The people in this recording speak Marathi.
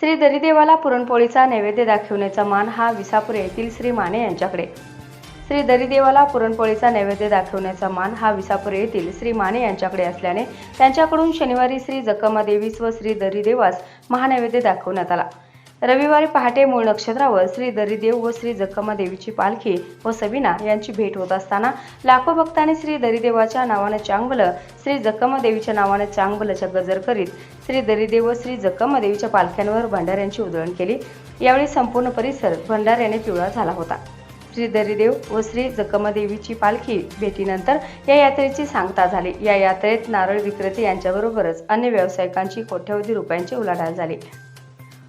श्री दरिदेवाला पुरणपोळीचा नैवेद्य दाखवण्याचा मान हा विसापूर येथील श्री माने यांच्याकडे. श्री दरिदेवाला पुरणपोळीचा नैवेद्य दाखवण्याचा मान हा विसापूर येथील श्री माने यांच्याकडे असल्याने त्यांच्याकडून शनिवारी श्री जखमादेवीस व श्री दरिदेवास महानैवेद्य दाखवण्यात आला. रविवारी पहाटे मूळ नक्षत्रावर श्री दरिदेव व श्री जखमादेवीची पालखी व सबिना यांची भेट होत असताना लाखो भक्तांनी श्री दरिदेवाच्या नावानं चांगलं श्री जखमादेवीच्या नावानं चांगलंच्या गजर करीत श्री दरिदेव व श्री जखमादेवीच्या पालख्यांवर भंडाऱ्यांची उधळण केली. यावेळी संपूर्ण परिसर भंडाऱ्याने पिवळा झाला होता. श्री दरिदेव व श्री जखमादेवीची पालखी भेटीनंतर या यात्रेची सांगता झाली. या यात्रेत नारळ विक्रेते यांच्याबरोबरच अन्य व्यावसायिकांची कोट्यवधी रुपयांची उलाढाल झाली.